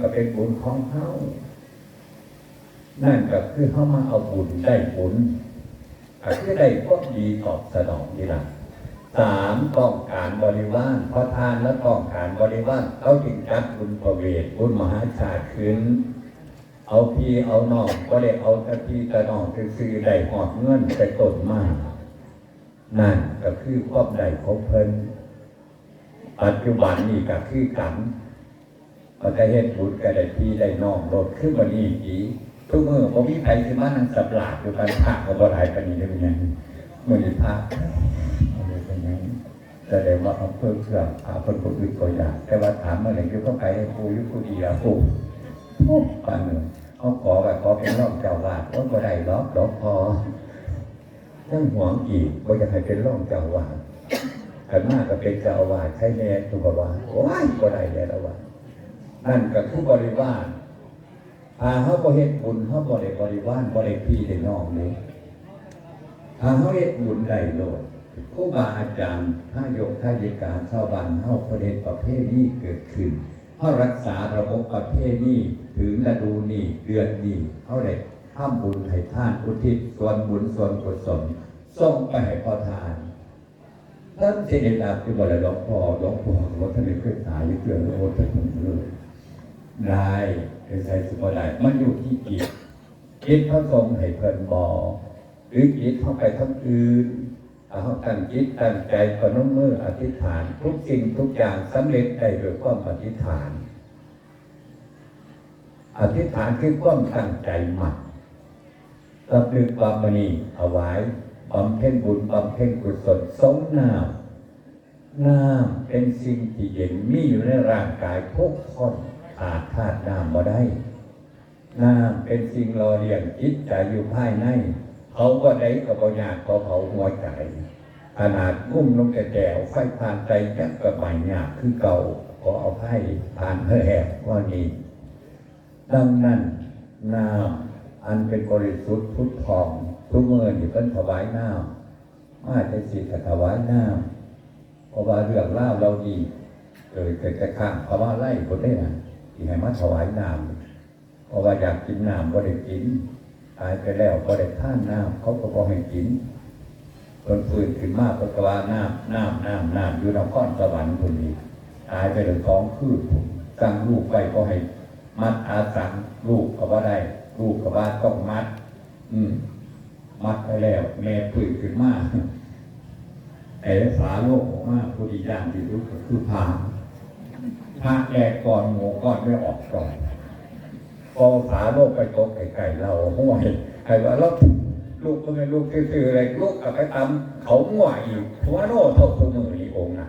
ก็เป็นบุญของเฮานั่นก็คือเฮามาเอาบุญได้บุญก็คือได้พวกดีตอบสนองนี่ละสามต้องการบริวารพระทานและต้องการบริวารเขาจึงจัดบุญประเวทบุญมหาชาติขึ้น เอาพี่เอาน้องก็ได้เอาตะพี่ตะน้องซื้อได้หอดเงินแต่ต้นมาก นั่นก็คือความใดของเพิ่นปัจจุบันนี่ก็คือกัน มันก็เฮ็ดบุญก็ได้พี่ได้น้องลดขึ้นมานี่ดีทุกมือผมมีใครสิมานั่งสับหลาดอยู่กันพระก็บ่หลายปานนี้ได้เป็นยังมือนี้พระเอาเป็นยังแสดงว่าเอาเพิ่มเครื่องพาเพิ่นคนอื่นก็อยากแต่ว่าถามมาเลยอยู่ก็ไปให้ครูอยู่ผู้ดียวครูปานนึงเอาขอก็ขอเป็นรองเจ้าวาดว่าบ่ได้หรอกหลวงพ่อยังหวงอีกว่าอยากให้เป็นร่องเจ้าวาดขันมากก็เป็นเจ้าวาสใช่แน่ตุกว่าโอ้ยก็ได้แล้วว่า นั่นก็คือบริวารอาเขาบ่เฮ็ดบุญเขาบ่ได้บริวารบ่ได้พี่ได้น้องเลยอาเขาเฮ็ดบุญได้โลดครูบาอาจารย์ถ้ายกท่ายิการชาวบ้านเฮาประเด็นประเภทนี้เกิดขึ้นเขารักษาระบบประเภทนี้ถึงฤดูนี้เดือนนี้เขาได้ทำบุญให้ท่านอุทิศส่วนบุญส่วนกุศลส่งไปให้พ่อทานท่านเจริญาคือบอกเลยหลวงพ่อหลวงพ่อว่าท่านไม่เคยตายอยู่เกินโอ้ท่านเลย ได้เป็นใส่สุภาได้มันอยู่ที่จิตจิตพระทรงให้เพลินบอกหรือจิตเข้าไปทั้งอื่นเอาตั้งจิตตั้งใจพนมมืออธิษฐาน ทุกสิ่งทุกอย่างสำเร็จได้โดยความอธิษฐาน อธิษฐานคือความตั้งใจหมั่นรับนึกความมณีเอาไว้บำเพ็ญบุญบำเพ็ญกุศลสงน้ำน้ำเป็นสิ่งที่เย็นมีอยู่ในร่างกายทุกคน อาจธาตุน้ำมาได้น้ำเป็นสิ่งรอเลี้ยงจิตใจอยู่ภายในเขาก็ได้กับปัญญากเขาเผาหัวใจขนาดกุ้มลงแก่แก้วไฟผ่านใจจักกระใบหยาคือเก่าขอเอาไพ่ผ่านเพื่อแหบว่านี้ ดังนั้นน้ำอันเป็นบริสุทธิ์พุทธองทุกเมื่อนี่เป็นถวายน้ำมาจะสิถวายน้ำเพราะว่าเรื่องเล่าเราดีเกิดเกิดจะข้างเพราะว่าไล่คนได้นะ ที่ให้มาถวายน้ำเพราะว่าอยากกินน้ำก็ได้กินตายไปแล้วก็ได้ท่านน้ำเขาก็พอให้กินคนฟื้นขึ้นมากก็ว่าน้ำน้ำน้ำน้ำอยู่ในก้อนสวรรค์คนนี้ตายไปเลยท้องคืดผมสั่งลูกไปก็ให้มัดอาสังลูกก็ว่าได้ลูกก็ว่าต้องมัด อืม มัดไปแล้วแม่ปืนขึ้นมาไอ้ฝาโลกออกมาผู้ดีอย่างที่รู้ก็คือพาม พาแกก่อนหมูก่อนไม่ออกก่อนพอฝาโลกไปตกไก่เราห่วยใครว่าเราลูกก็ไม่ลูกคืออะไรลูกกับไปตำเขาห่วยอีกหัวโน่เท่าตัวมือนีองค์น่ะ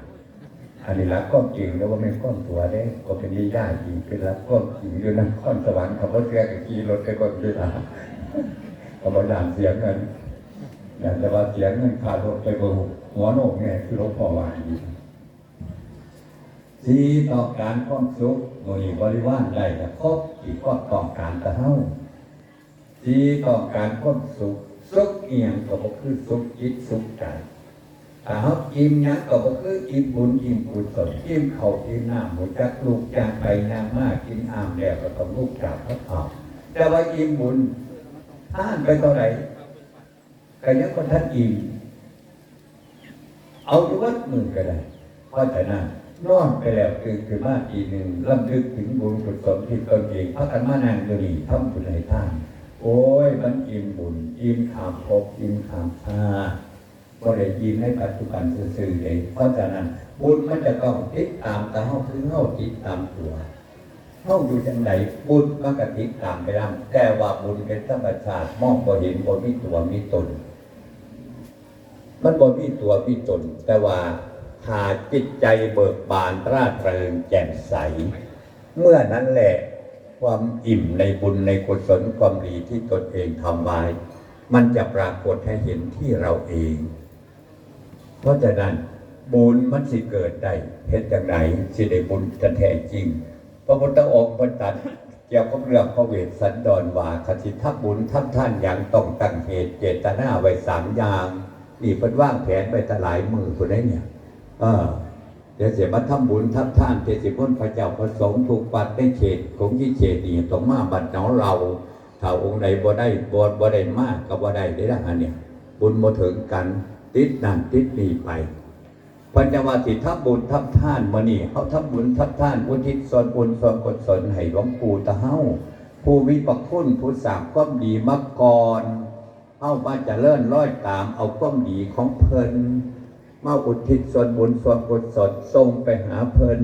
อันนี้รักก้อนจริงแล้วว่าไม่ก้อนตัวได้ก็เป็นนิยาจริงเป็นรักก้อนจริงอยู่นะก้อนสวรรค์ขับรถเรือกับขี่รถไปก้อนด้วยนะก็บอกด่านเสียงเงินอยากจะว่าเสียงเงินขาดรถไปบนหัวโนกเนี่ยคือรถพอวาน ดีสีต่องการความสุขโดยบริวารได้แต่ครบอีกก็ต้องการแต่เท่าสีต่องการความสุขสุขเอียงก็คือสุขจิตสุขใจถ้าเขาอิ่มนะก็บ่คืออิ่มบุญอิ่มกุศลอิ่มเขาอิ่มน้ำหมูจักลูกจางไปนางมากกินอ่ามแล้วก็ต้องลูกจากพระเผาแต่ว่าอิ่มบุญท่านไปเท่าไหร่ก็ยังคนท่านอิ่มเอาอยู่วัดมือก็ได้เพราะฉะนั้น นอนไปแล้วคือคือมาทีหนึ่งลำลึกถึงบุญกุศลที่ตนเองพักกันมานานก็ดีทำบุญให้ท่าน โอ้ยมันอิ่มบุญอิ่มขามภพอิ่มขามชาติก็ได้ยินในปัจจุบันซื่อๆเองเพราะฉะนั้นบุญมันจะต้องติดตามต่เฮาคือเฮาติดตามตัวเฮาอยู่จังไดบุญมันก็ติดตามไปนำแต่ว่าบุญเป็นธรรมชาติมองบ่เห็นบ่มีตัวมีตน มันบ่มีตัวมีตน แต่ว่า หาจิตใจเบิกบานร่าเริงแจ่มใส เมื่อนั้นแหละความอิ่มในบุญในกุศลความดีที่ตนเองทำไว้ มันจะปรากฏให้เห็นที่เราเอง เพราะฉะนั้นบุญมันสิเกิดได้เหตุอย่างไรสิได้บุญกันแท้จริง พระพุทธองค์บรรตัดเกี่ยวกับเรื่องพระเวสสันดรว่าคติทับบุญทับท่านอย่างต้องตั้งเหตุเจตนาไว้สามอย่างนี่เป็นว่างแผนไปตหลายมือคนได้เนี่ย เออเจดี๋ยวเสียมาทำบุญทับท่านเจสิพ้นพระเจ้าพระสงฆ์ถูกปัดได้เขตของที่เขตนี่ต้อมาบัดเนาเราถ้าองค์ใดบ่ได้บ่บ่ได้มากก็บ่ได้ได้ละอันเนี่ยบุญบ่ถึงกัน ติดนั่นติดนี่ไปพันจว่าสิทับบุญทับท่านมานี่เขาทับบุญทับท่านอุทิศส่วนบุญส่วนกุศลให้หลวงปู่ตาเฮาผู้มีประคุณผู้สางความดีมาก่อนเอามาเจะเลื่อนร้อยตามเอาความดีของเพิ่น มาอุทิศส่วนบุญส่วนกุศลส่งไปหาเพลิน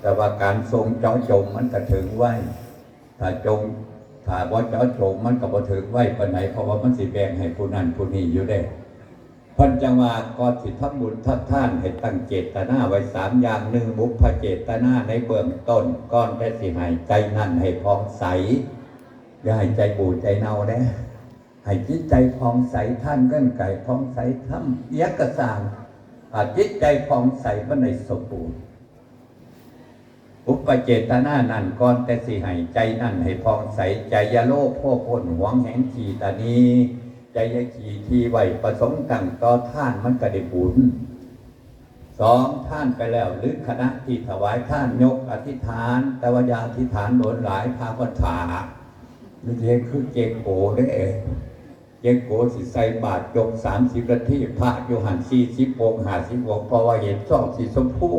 แต่ว่าการทรงเจาจงมันก็ถึงไว้ ถ้าจงถ้าว่าเจาจงมันก็บ่ถึงไว้ปานไหนเพราะว่ามันสิแบ่งให้ผู้นั้นผู้นี้อยู่ได้พันจังว่าก็สิทำบุญทัดท่านให้ตั้งเจตนาไว้สามอย่างหนึ่งบุพเจตนาในเบื้องต้นก้อนแต่สิหายใจนั่นให้พองใสอย่าให้ใจบูดใจเน่าเด้ ให้จิตใจพองใสท่านเงื่อนไก่พองใสทำเอียกกระสางอาจิตใจพองใสมันในสมบูรณ์อุปเจตนานั่นก่อนแต่สิให้ใจนั่นให้พองใสใจยาโลภโภคนหวงแห่งขีตานีใจยาขีทีไหวประสงค์ตั้งต่อท่านมันก็ได้บุญสองท่านไปแล้วหรือคณะที่ถวายท่านยกอธิษฐาน แต่ว่ายาอธิษฐานโดนหลายพาพันถาไม่ใช่คือเจงโกได้เอง ยังโกสิใส่บาทยกสามสิบนาทีพระโยหันสี่สิบองหาสิบองเพราะว่าเห็นชอบสีชมพู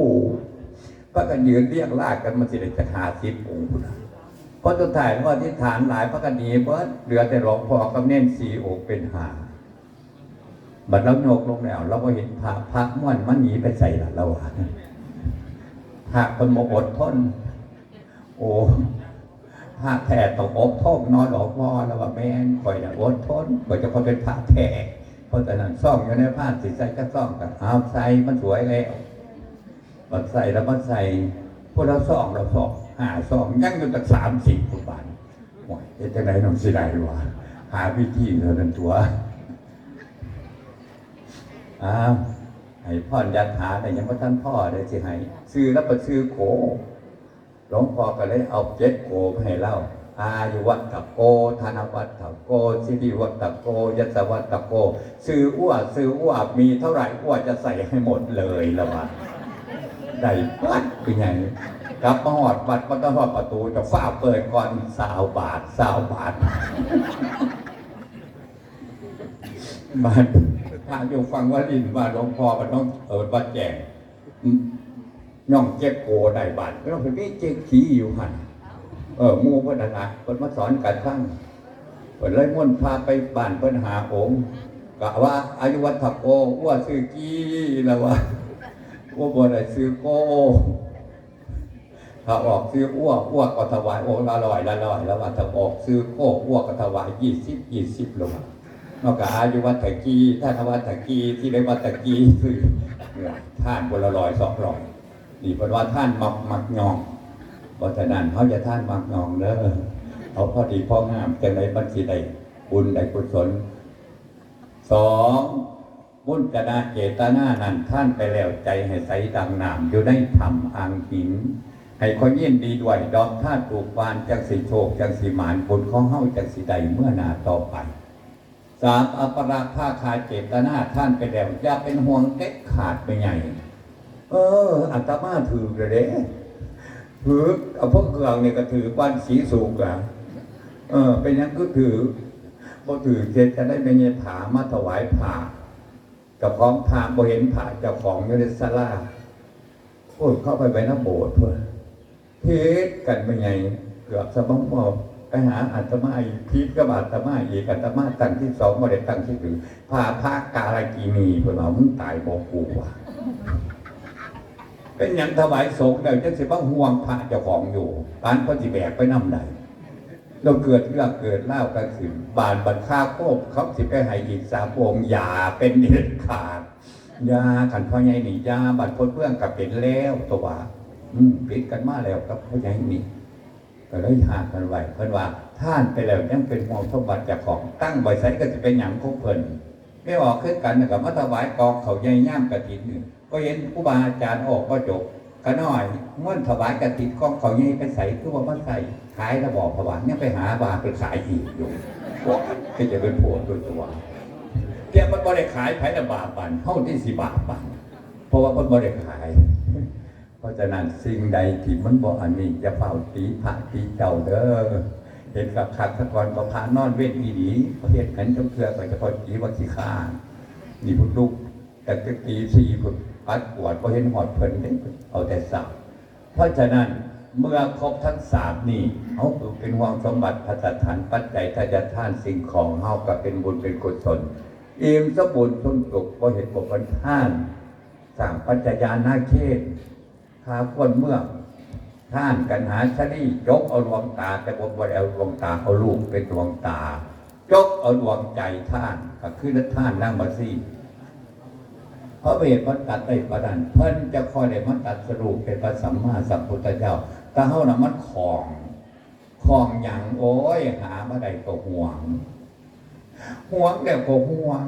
พระกันยืนเรียกลากกันมาสิได้จะหาสิบองค์เพราะตัวถ่ายว่าที่ฐานหลายพระกันหนีเบิดเหลือแต่หลวงพ่อกับเน้นสี่องค์เป็นหาบัดเราโยกลงแล้วเราก็เห็นพระพระม้วนมันหนีไปใส่ละเราว่าพระคนโมอดทน โอ้ พระแท้ต้องอบทนนอนหลอกพ่อแล้วว่าแม่นคอยนะอดทนคอยจะพอเป็นพระแท้เพราะแต่นั้นซ่องอยู่ในผ้าสิใส่ก็ซ่องกับเอาใส่มันสวยแล้วมันใส่แล้วมันใส่พวกเราซ่องเราซ่องหาซ่องยังอยู่ตั้งสามสี่คนบาทโอ้ยเอ๊ะจะไหนน้องสิได้วะหาวิธีเท่านั้นตัวอ้าวให้พ่อนยัดหาแต่ยังไม่ท่านพ่อเลยสิให้ซื้อแล้วไปซื้อโข หลวงพ่อก็เลยเอาเจ็ดโกมาให้เล่าอายุวัตตะโก ธนวัตตะโกสิริวัตตะโกยศวัตตะโก ซื้ออ้วซื้ออ้วมีเท่าไหร่อ้วจะใส่ให้หมดเลยละวะได้ปัดเป็นไงกลับมาหอดบัดมันต้องหอดประตูจะฝ้าเปิดก่อนสาวบาทสาวบาทบ้านพาอยู่ฟังว่าดินว่าหลวงพ่อมันต้องเออบัดแจง ย่องเจ็บโกได้บาดเราเป็นนี่เจ๊ขี้อยู่หันเออมูเพิ่นนะเพิ่นมาสอนการฟังเพิ่นเลยม่วนพาไปบ้านเพิ่นหาองค์กะว่าอายุวัฒโกว่าซื้อกี้แล้วว่าว่าบ่ได้ซื้อโกถ้าออกซื้ออ้วกอ้วกก็ถวายโองค์ละร้อยละร้อยแล้วว่าถ้าออกซื้อโกอ้วกก็ถวายยี่สิบยี่สิบลงนอกจากอายุวัฒกีถ้าทวัฒกีที่ได้วัฒกีคือท่านคนละร้อยสองร้อย นี่เพราะว่าท่านมักมักยองเพราะฉะนั้นเขาจะท่านมักยองเด้อเอาพอดีพ่องามจังไรบัญชีใดบุญใดกุศลสองบุญกนาเจตนานั้นท่านไปแล้วใจให้ใสดังน้ำอยู่ในธรรมอ่างหินให้คนยินดีด้วยดอกท่าถูกวานจังสีโชคจังสีหมานบุญของเฮาจังสีใดเมื่อนาต่อไปสามอัปราภาคาเจตนาท่านไปแล้วอย่าเป็นห่วงเด็ดขาดไปใหญ่ เอออัตมาถือเลยเด้ถือเอาพวกเครื่องเนี่ยก็ถือบ้านสีสูงอะเออ เป็นยังก็ถือบ่ถือเจตจะได้เป็นเงผามาถวายผ่าเจ้าของผ่าบ่เห็นผ่าเจ้าของยู่ในศาลาโอ้ยเข้าไปไปน้ำโบสถ์เพื่อเทศกันเป็นไงเกือบสมองบอกไปหาอัตมาอีกพีทก็บอาตมาอีกอัตมาตั้งที่สองบ่ได้ตั้งที่ถึงผ่าพระกาลกีนีเพื่อนเอามึงตายบอกกูว่ะ เป็นอย่างถวายสงฆ์เดี๋ยวจะสิบ้าห่วงพระเจ้าของอยู่ปานก็สิแบกไปน้ำใดเราเกิดเรื่องเกิดเล่ากันขึ้นบานบันค่าโคบเขาสิไปให้อีกสามองค์อย่าเป็นเด็ดขาดยาขันพ่อใหญ่หนียาบัตรพ้นเพื่อนกับเป็นแล้วตัวอืมปิดกันมาแล้วกับพ่อใหญ่นี่ก็เลยหากันไว้เพิ่นว่าท่านไปแล้วยังเป็นมองสมบัติเจากของตั้งไว้ใส่ก็จะเป็นอย่างของเพิ่นไม่ออกขึ้นกันกับมาถวายกองเขาใหญ่ย่ามกระถินหนึ่ง เห็นครูบาอาจารย์ออกก็จบก็น้อยม้วนถวายกระติดกล้องเขาใหญ่ไปใส่คือว่ามันใส่ขายระบอกผวานเนี่ยไปหาบาไปขายอีกอยู่ก็จะเป็นผัวตัวตัวแกมันบ่ได้ขายไผ่ละบาทบันเท่าที่สิบาทบันเพราะว่าเพิ่นบ่ได้ขาย เพราะฉะนั้นสิ่งใดที่มันบ่อันนี้จะเฝ้าตีพระตีเจ้าเด้อเห็นกับขัดตะกอนก็พานอนเวทอีหลีประเทศกันจงเทือไปจะพอตีว่าขี้ข้านี่พุ่นลูกแต่ก็ตีสี่พุ่น ปัดปวดพอเห็นหอดเพลินเด้เอาแต่สับเพราะฉะนั้นเมื่อครบทั้งสามนี่เขาเป็นห่วงสมบัติพัฒฐานปัจจัยทายาทานสิ่งของเฮาก็เป็นบุญเป็นกุศลอิ่มสมบูรณ์ทุนสุขพอเห็นบบันท่านสร้างปัญจยานาเขตข้าคนเมื่อท่านกันหาชนียกเอาดวงตา แต่ผมว่าเอาดวงตาเอาลูกเป็นดวงตายกเอาดวงใจท่านก็คือนัท่านนั่งมาซี่ ระเหตุมันตัดได้ประดันเพิ่นจะคอยได้มันตัดสรุปเป็นพระสัมมาสัมพุทธเจ้าถ้าเฮานะมันของของอย่างโอ้ยหามาได้ก็ห่วงห่วงแต่ก็ห่วง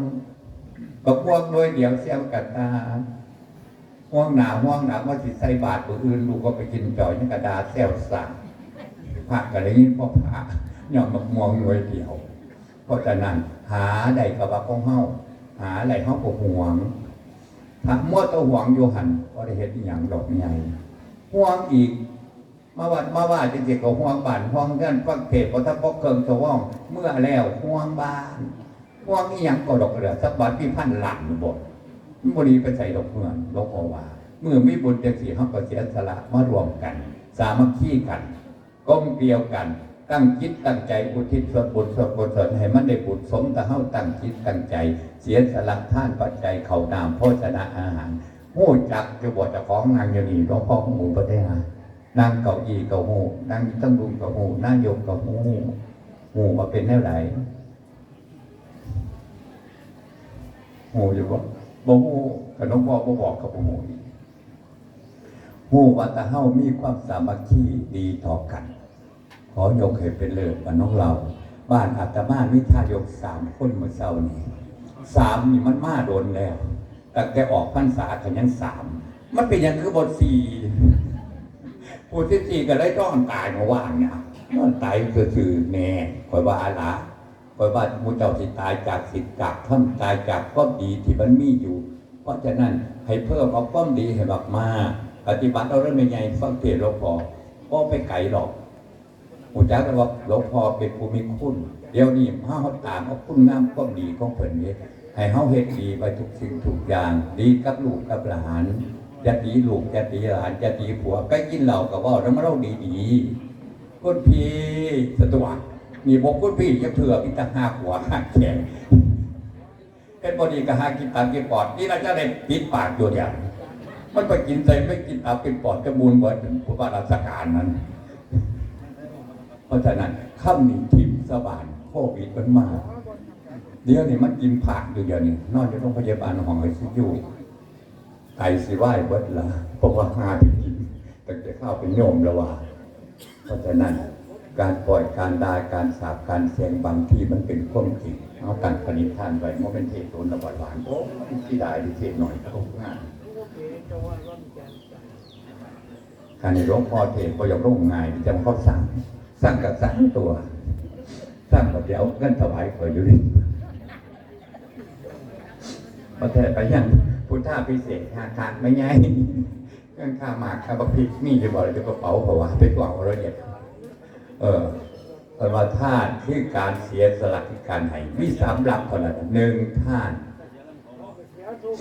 ก็พวกด้วยเดียวเสียวกันตาห่วงหนาห่วงหนาว่าสิใส่บาตรผู้อื่นลูกก็ไปกินจ่อยนี่กระดาษเซลสั่งพระกันนี้พ่อพระย่อมมามองด้วยเดียวเพราะฉะนั้นหาใดกับว่าของเฮาหาอะไรเฮาก็ห่วง ถ้ามัวตัวห่วงอยู่หันก็ได้เห็นอย่างดอกใหญ่ห่วงอีก มาวัดมาว่าจริงๆก็ห่วงบ้านห่วงเงื่อนฟังเทศพอถ้าพกเกิงจะว่องเมื่อแล้วห่วงบ้านห่วงอีหยังก็ดอกเหลือสักบาทพี่พันหลังบทบรีไปใส่ดอกเมืองดอกอว่าเมื่อมีบุญจังสีเขาก็เสียสละมารวมกัน สามัคคีกันก้มเกลียวกัน ตั้งจิตตั้งใจอุทิศส่วนบุญส่วนกุศลให้มันได้บุญสมแต่เฮาตั้งจิตตั้งใจ เสียสละท่านปัจจัยเขานามโภชนะอาหารหู้จักจะบอกจะของนางยางนีหลวงพ่อหมูประเทศนางเก้าอีเก้าหูนางตั้งดุงเก้าหูนางโยมเก้าหูหูมาเป็นแนวไหนหูอยู่ว่าบ่หูกับน้องพ่อบ่บอกกับบ่หูอีกหูว่าตาเฮามีความสามัคคีดีต่อกัน ขอยกให้เป็นเลิศว่าน้องเรา บ้านอาตมามีทายกสามคนเมื่อเช้านี้ สามนี่มันมาโดนแล้วแต่แกออกพรรษากันยังสามมันเป็นหยังคือบทสี่ผู้ที่สี่ก็เลยต้องตายมาว่างเนี่ยมันตายคือคือแน่คอยว่าอะไรเพราะว่ามูเจ้าสิตายจากสิทธิ์จากท่อนตายจากความดีที่มันมีอยู่ เพราะฉะนั้นให้เพิ่มเอาความดีให้มากมาปฏิบัติเอาเรื่องใหญ่ฟังเทศหลวงพ่อก็ไปไกลหรอกมูจ้าก็ว่าหลวงพ่อเป็นผู้มีคุณ เดี๋ยวนี้ห้าเขาตามเอาคุณงามความดีของเพิ่นนี้ให้เฮาเฮ็ดดีไปทุกสิ่งทุกอย่างดีกับลูกกับหลานจะดีลูกจะดีหลานจะดีผัวใก็กินเหลากับว่าแล้วมาเล่าดีๆคนพี่สตวรรค์มีบอกคุณพี่จะเถื่อพิตาห้าหัวห้าแขนเป็นบอดีกับหากินตามกินปอดนี่เราจะได้ปิดปากอยู่อย่างมันไปกินใจไม่กินตามกินปอดจะมูลกว่าถึงผู้ว่าราชการนั้น เพราะฉะนั้นข้ามนี้ทิมสบาน โควิดมันมาเดี๋ยวนี้มันกินผักอยู่เดี๋ยวนี้นอนอยู่โรงพยาบาลห้องไอซียูไตสิไหวเบิดละเพราะว่าหาไปกินแต่จะเข้าเป็นโยมแล้วว่า เพราะฉะนั้นการปล่อยการดาการสาบการเสียงบางที่มันเป็นข้อมจริงเอาการปณิธานไว้มันเป็นเทศโดนระบาดหวานโอ้ที่ได้ที่เทศหน่อยเขาง่ายการในหลวงพ่อเทศก็ยังร่งง่ายจะมาเขาสั่งสั่งกับสั่งตัว สั่งกับเดี๋ยวเงินถวายคอยอยู่ดิพอแทศไปยังพุทธาพิเศษหาขาดไม่ง่ายเงินค่าหมากค่าบักพิกมีจะบอกเลยจะกระเป๋าเพราะว่าไปกล่องละเอียดเออปรมาธาตุคือการเสียสละคือการให้มีสามหลักคนละหนึ่งท่าน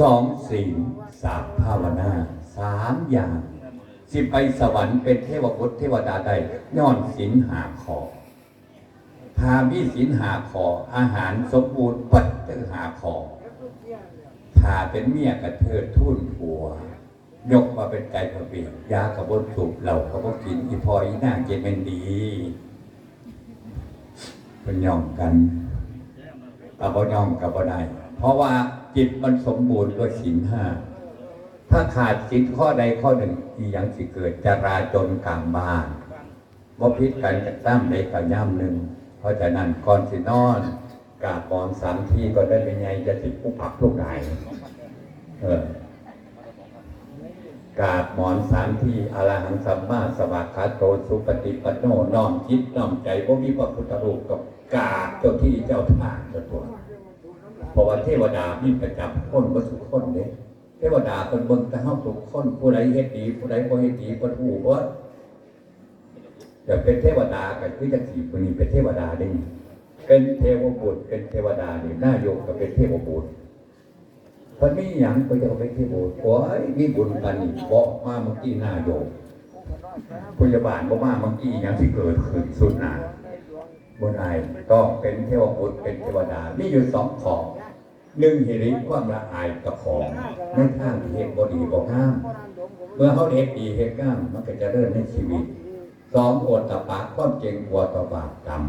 สองศีลสามภาวนาสามอย่าง สิไปสวรรค์เป็นเทวพุทธเทวดาใดย้อนศีลหาขอ พามีศีลหาขอ อาหารสมบูรณ์ปัดเตอหาขอพาเป็นเมียกับเธอทุ่นผัว ยกมาเป็นไก่กระเบียยากระบนสูบเหล่ากระบกินอีพออีหน้าเจเป็นดีเป็นย่องกันกับบ่ย่องกับบ่ได้เพราะว่าจิตมันสมบูรณ์ด้วยศีลห้าถ้าขาดศีลข้อใดข้อหนึ่งอีหยังสิเกิดจราจนกลางบ้านว่าพิษกันจะตั้มในกับย่ำหนึ่ง เพราะฉะนั้นก่อนสินอนกาบกอนสามทีก็ได้เป็นไงจะติดผู้ผักลูกไหนเออกาบหมอนสามที่อรหังสัมมาสวากขาโตสุปฏิปันโนน้อมจิตน้อมใจพวกมีพระพุทธรูปกับกาบเจ้าที่เจ้าทางเจ้าตัวเพราะว่าเทวดามีประจำคนก็ทุกคนเด้เทวดาเป็นเบิ่งแต่เฮาทุกคนผู้ใดเฮ็ดดีผู้ใดบ่เฮ็ดดีเพิ่นฮู้เบิด จะเป็นเทวดาก็คือจังซี่ผู้นี้เป็นเทวดาได้นี่เป็นเทวบุตรเป็นเทวดานี่นายกก็เป็นเทวบุตรเพิ่นมีหยังก็จะเอาไปเทวบุตรโอ้ยมีบุญกันนี่บอกมาเมื่อกี้นายกพยาบาลบ่มาเมื่อกี้หยังที่เกิดขึ้นสุดหนาบ่ได้ต้องเป็นเทวบุตรเป็นเทวดา มีอยู่สองข้อหนึ่งเหริความละอายกับของในทางที่เหตุบดีบ่งาม เมื่อเขาเหตุดีเหตุงามมันก็จะเริ่มในชีวิต สองโอตตะปะความเจริงกลัวตบาปกรรม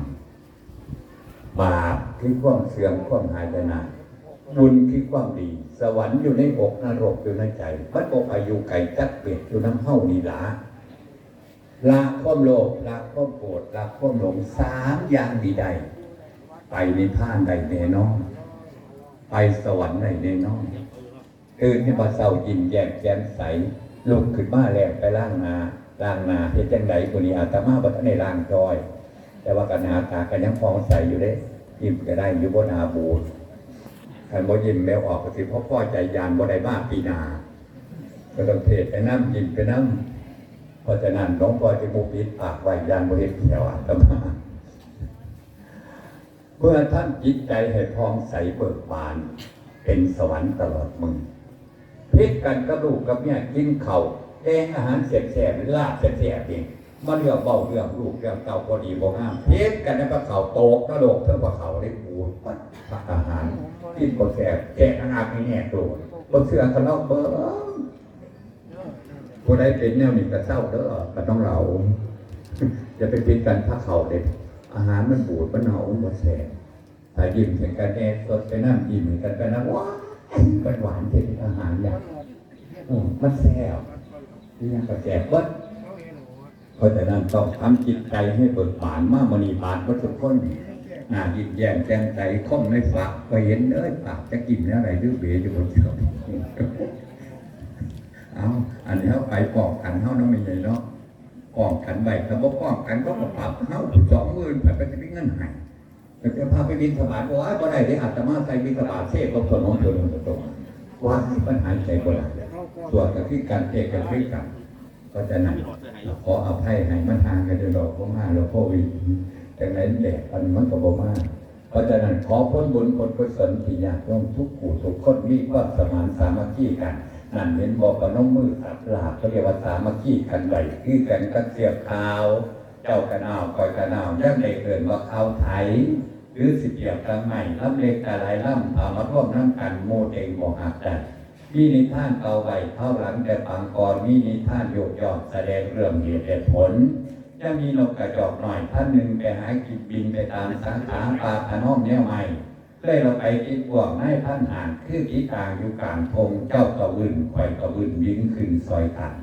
บาปคือความเสื่อมความหายนะบุญคือความดี สวรรค์อยู่ในอกนรกอยู่ในใจพัดอกอายุไก่จักเปียดอยู่น้ำเฮ้านีหลาละความโลภละความโกรธละความหลงสามอย่างดีใด ไปในพานใดแน่นอนไปสวรรค์ในแน่นอนตื่นขึ้นมาเศร้ายิ้มแย้มแจ่มใสลุกขึ้นมาแล้วไปล้างนา ล้างนาเฮ็ดจังไดคนนี้อาตมาบ่ทันได้ล้างจอย แต่ว่ากันหนาตากันยังฟองใสอยู่เด้ยิ้มก็ได้อยู่บนอาบูดคันบ่ยิ้มแมวออกก็สิเพราะพ่อใจยานบ่ได้มาปีนาก็ต้องเทศไปน้ำยิ้มไปน้ำเพราะฉะนั้นหลวงพ่อจะมูปิดปากไว้ยานบ่เฮ็ดเขียวอาตมาเมื่อท่านจิตใจให้พองใสเบิกบาน เป็นสวรรค์ตลอดมึงพิษกันกระดูกกับเนี่ยกินเข่า แกงอาหารเสียบแสบลาบเสียบแสบเองมาเรื่องเบาเรื่องลูกเรื่องเต่าพอดีบ่งามพิษกันในปลาเขาโตกระโดกเท่าปลาเขาได้ปูดปักอาหารกินบ่แสบแกงอาหารไม่แน่โดนบ่เชื่อกันเนาะเบิ่งผู้ใดเป็นแนวนี้ก็เศร้าเด้อก็ต้องเราอย่าไปพิษกันพระเขาเด็ดอาหารมันบูดมันเหนามันแสบถ้ายิ้มถึงกันแน่สดไปนั่งยิ้มถึงกันไปนั่งว้าวมันหวานเผ็ดอาหารอย่างมมันแซ่บ นี่ยังก็แซ่บเบิดเพราะฉะนั้นต้องทำจิตใจให้เบิกบานมากมณีบานวัตถุคนหน้ายิ้มแย้มแจ่มใสคมในฝักก็เห็นเอ้ยปากจะกินอะไรดื้อเบยอยู่บนเชือกเอาอันนี้เขาไปปอกกันเขาเนาะไม่ใหญ่เนาะปองกันไว้ถ้าบ่ปองกันก็มาปรับเฮาสองหมื่นไปไปจะมีเงินให้แต่จะพาไปบินสบายบ่ว่าบ่ได้ที่อาตมาใส่บินสบายเทศก็คนของตัวนึงตัวว่าปัญหาใจบ่ได้ ส่วกับที่การเทศกันคือกันก็จะนั่นขออภัยให้มันห่างกันเด้อดอกบ่มาแล้วโควิดแต่ไหนแดดมันมันก็บ่มาเพราะฉะนั้นขอพ้นบุญผลกุศลที่ญาติโยมทุกผู้ทุกคนมีความสมานสามัคคีกันนั่นเห็นบอกว่าน้องมือสับลาบเขาเรียกว่าสามัคคีกันใดคือกันกันเสียบขาว เจ้ากันเอาคอยกันเอาย่ำเล็กเกินว่าเขาไทยหรือสิเปียบกลางใหม่ล้ำเล็กกะไรล่ำเอามาร่วมน้ำกันโมเองบอกหักกัน มีนิทานเอาไว้เท่าหลังแต่ปังกรมีนิทานโยกยอดแสดงเรื่องเหตุผล จะมีนกกระจอกหน่อยท่านหนึ่งไปหากินบินไปตามสาขาปลาพนอมแนวใหม่เลยเราไปที่พวกนายท่านอ่านคือกีกลางอยู่กลางพงเจ้ากระวินข่อยกระวินวิ่งขึ้นซอยกัน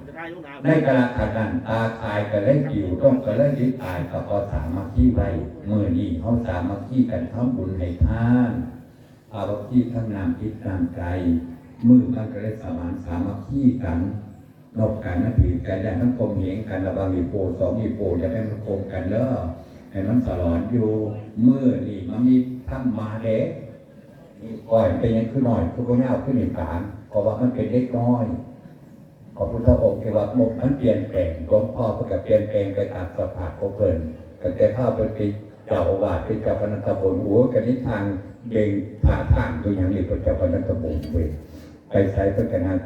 ในกระขณะตาคายก็เล่นอยู่ต้องก็เล่นยึดตายก็พอสามัคคีไว้มือนี้เขาสามัคคีกันทำบุญให้ท่านอาวัคคีทั้งนามคิดนามใจ มือมันก็เลยสมานสามัคคีกันนอกกันนับถือกันอย่างทั้งกลมเหงกันระบางอีโปสองอีโปจะให้มันโกงกันเด้อให้มันสลอนอยู่มือนี่มันมีทั้งมาเด็กนี่ก่อยเป็นยังขึ้นหน่อยคือพวกนี้าขึ้นอีกกลางเพราะว่ามันเป็นเล็กน้อยขอพุทธองค์ที่ว่ามกนั้นเปลี่ยนแปลงหลวงพ่อก็จะเปลี่ยนแปลงไปตามสภาพของเพลินกันแต่ภาพเป็นปีเจ้าอาวาสเป็นเจ้าพนักบุญหัวกันนิทางเบ่งผ่าทางตัวอย่างนี้เป็นเจ้าพนักบุญเว้ย ไปใช้พัฒนารงาน